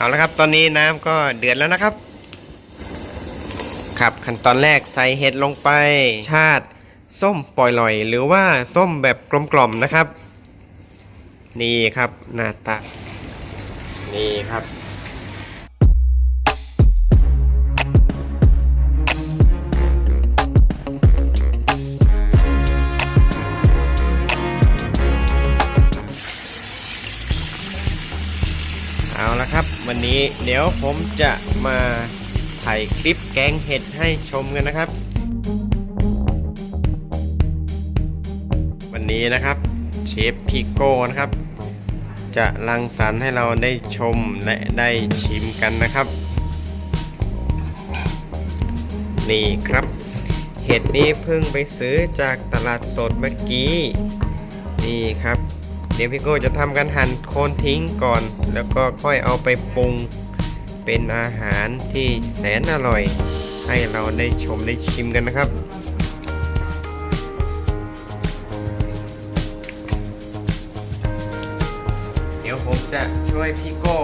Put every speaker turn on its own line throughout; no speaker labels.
เอาละครับตอนนี้น้ำก็เดือดแล้วนะครับ ครับขั้นตอนแรกใส่เห็ดลงไป ชาติส้มปล่อยลอย หรือว่าส้มแบบกลมๆนะครับ นี่ครับหน้าตานี่ครับ นนี้เดี๋ยวผมจะมาถ่ายคลิปแกงเห็ดให้ชมกันนะครับ วันนี้นะครับเชฟพิโก้นะครับ จะรังสรรค์ให้เราได้ชมและได้ชิมกันนะครับ นี่ครับ เห็ดนี้เพิ่งไปซื้อจากตลาดสดเมื่อกี้ นี่ครับ ดี๋ยวพี่โก้จะทำการหั่นโคนทิ้งก่อน แล้วก็ค่อยเอาไปปรุงเป็นอาหารที่แสนอร่อย ให้เราได้ชมได้ชิมกันนะครับเดี๋ยวผมจะช่วยพี่โก้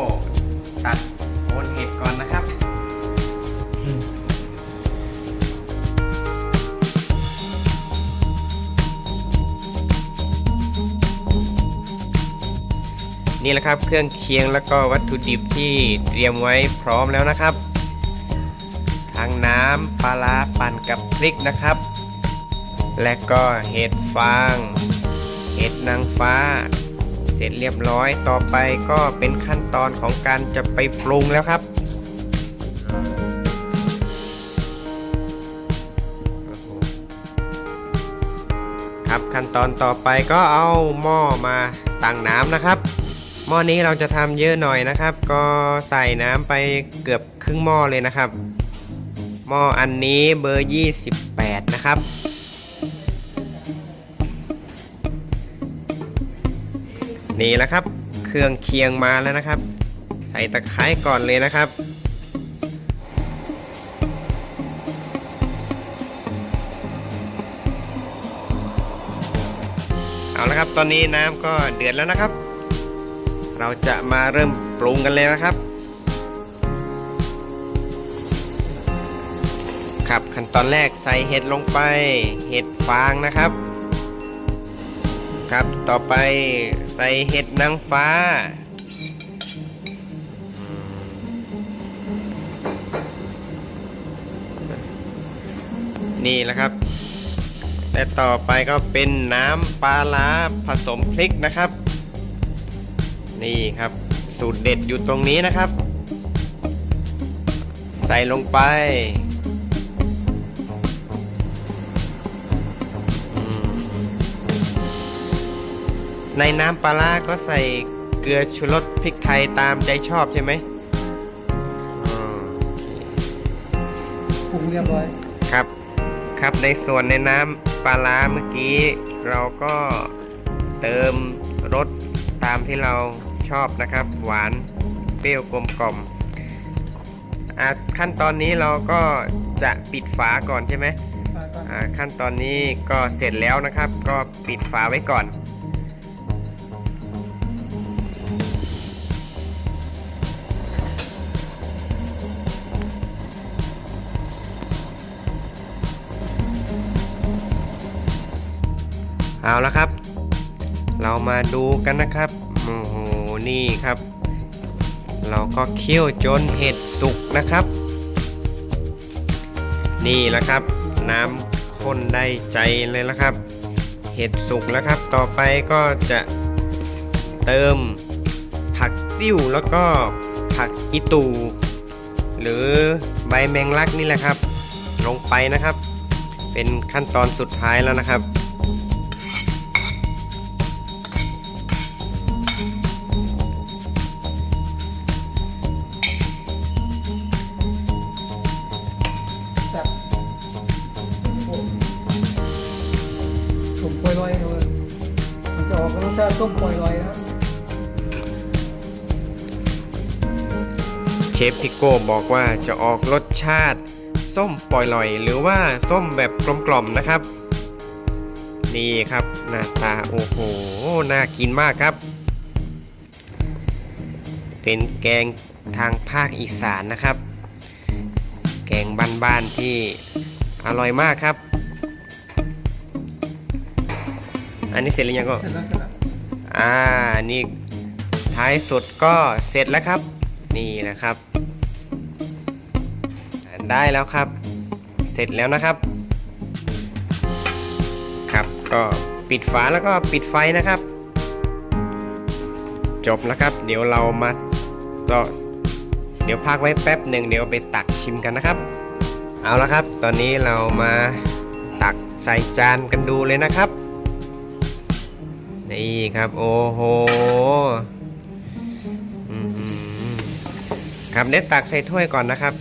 ตัดโคนเห็ดก่อนนะครับ นี่แหละครับเครื่องเคียงแล้วก็วัตถุดิบที่เตรียมไว้พร้อมแล้วนะครับ ทั้งน้ำปลาร้าปั่นกับพริกนะครับ และก็เห็ดฟาง เห็ดนางฟ้า เสร็จเรียบร้อยต่อไปก็เป็นขั้นตอนของการจะไปปรุงแล้วครับครับขั้นตอนต่อไปก็เอาหม้อมาตั้งน้ำนะครับ หม้อนี้เราจะทำเยอะหน่อยนะครับ ก็ใส่น้ำไปเกือบครึ่งหม้อเลยนะครับ หม้ออันนี้เบอร์ 28 นะครับ นี่แหละครับ เครื่องเคียงมาแล้วนะครับ ใส่ตะไคร้ก่อนเลยนะครับเอาละครับ ตอนนี้น้ำก็เดือดแล้วนะครับ เราจะมาเริ่มปรุงกันเลยนะครับ ครับขั้นตอนแรกใส่เห็ดลงไป เห็ดฟางนะครับ ครับต่อไปใส่เห็ดนางฟ้า นี่แหละครับ และต่อไปก็เป็นน้ำปลาร้าผสมพริกนะครับ นี่ครับ สูตรเด็ดอยู่ตรงนี้นะครับ ใส่ลงไปอืมในน้ำปลาร้าก็ใส่เกลือชูรสพริกไทยตามใจชอบใช่ไหมอ๋อ
ปรุงเรียบร้อย
ครับ ครับในส่วนในน้ำปลาร้าเมื่อกี้ เราก็เติมรสตามที่เรา ชอบนะครับ หวานเปรี้ยวกลมกล่อมอะขั้นตอนนี้เราก็จะปิดฝาก่อนใช่ไหม
ปลาก่อน
อ่าขั้นตอนนี้ก็เสร็จแล้วนะครับ ก็ปิดฝาไว้ก่อน เอาละครับ เรามาดูกันนะครับโอ้โห นี่ครับ เราก็เคี่ยวจนเห็ดสุกนะครับ นี่แหละครับ น้ำข้นได้ใจเลยละครับ เห็ดสุกแล้วครับ ต่อไปก็จะเติมผักติ้วแล้วก็ผักอีตู หรือใบแมงลักนี่แหละครับ ลงไปนะครับ เป็นขั้นตอนสุดท้ายแล้วนะครับ
จะออกรสชาติส้มปล่อยลอยนะครับ
เชฟพิโก้บอกว่าจะออกรสชาติ ส้มปล่อยลอย หรือว่าส้มแบบกลมๆนะครับ นี่ครับหน้าตาโอ้โหน่ากินมากครับ เป็นแกงทางภาคอีสานนะครับ แกงบ้านๆที่อร่อยมากครับ อันนี้เสร็จหรือยังก็
เสร็จแล้วเสร็จแล้ว
อ่านี่ท้ายสุดก็เสร็จแล้วครับ นี่นะครับ ได้แล้วครับ เสร็จแล้วนะครับ ครับก็ปิดฝาแล้วก็ปิดไฟนะครับ จบแล้วครับ เดี๋ยวเรามาก็เดี๋ยวพักไว้แป๊บหนึ่งเดี๋ยวไปตักชิมกันนะครับ เอาละครับ ตอนนี้เรามาตักใส่จานกันดูเลยนะครับ นี่ครับโอ้โหครับเดี๋ยวตักใส่ถ้วยก่อนนะครับ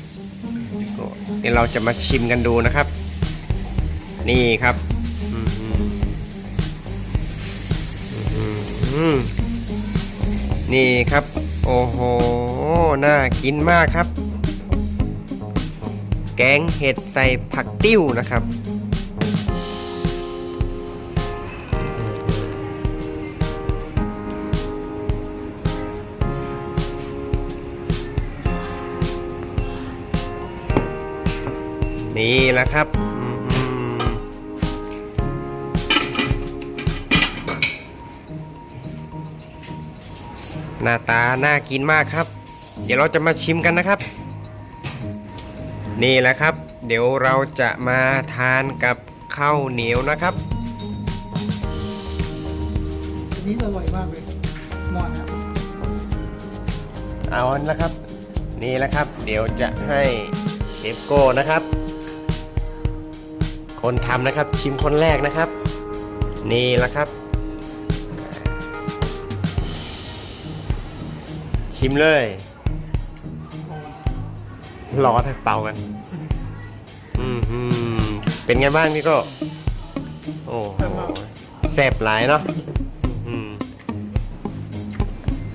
เดี๋ยวเราจะมาชิมกันดูนะครับ นี่ครับนี่ครับ โอ้โห น่ากินมากครับ แกงเห็ดใส่ผักติ้วนะครับ นี่แหละครับอื้อหือหน้าตาน่ากินมากครับ เดี๋ยวเราจะมาชิมกันนะครับ นี่แหละครับ เดี๋ยวเราจะมาทานกับข้าวเหนียวนะครับ
อันนี้อร่อยมากเลยหมอนครับ
เอาละครับ นี่แหละครับ เดี๋ยวจะให้เชฟโก้นะครับ คนทำนะครับ ชิมคนแรกนะครับ นี่แหละครับ ชิมเลยรอให้เป่ากันอืมเป็นไงบ้างพี่โก็โอ้โหแซ่บหลายเนาะ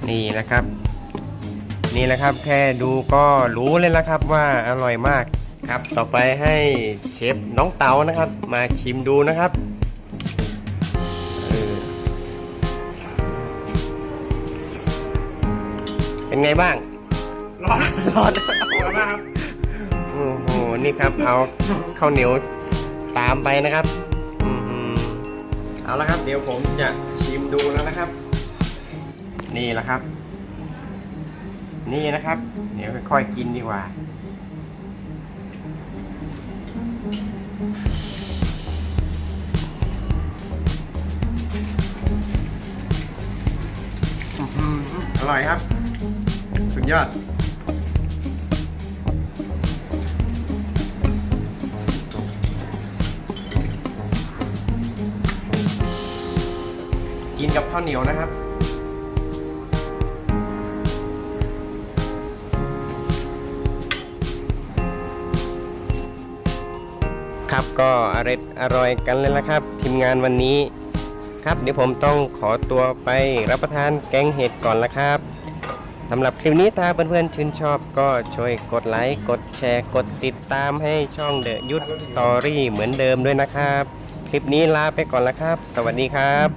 นี่นะครับ นี่แหละครับ แค่ดูก็รู้เลยละครับว่าอร่อยมาก ครับ ต่อไปให้เชฟน้องเต๋านะครับ มาชิมดูนะครับเออเป็นไงบ้าง
ร้อน
ร้อน
ร้อนมากครับ
โอ้โหนี่ครับเอาข้าวเหนียวตามไปนะครับอือหือเอาละครับ เดี๋ยวผมจะชิมดูแล้วนะครับ นี่แหละครับ นี่นะครับ เดี๋ยวค่อยๆกินดีกว่า ร่อยครับ สุดยอด กินกับข้าวเหนียวนะครับครับก็อร่อยอร่อยกันเลยละครับ ทีมงานวันนี้ ครับเดี๋ยวผมต้องขอตัวไปรับประทานแกงเห็ดก่อนละครับสำหรับคลิปนี้ถ้าเพื่อนๆชื่นชอบก็ช่วยกดไลค์ กดแชร์ กดติดตามให้ช่องเดอะยุทธสตอรี่เหมือนเดิมด้วยนะครับ คลิปนี้ลาไปก่อนละครับ สวัสดีครับ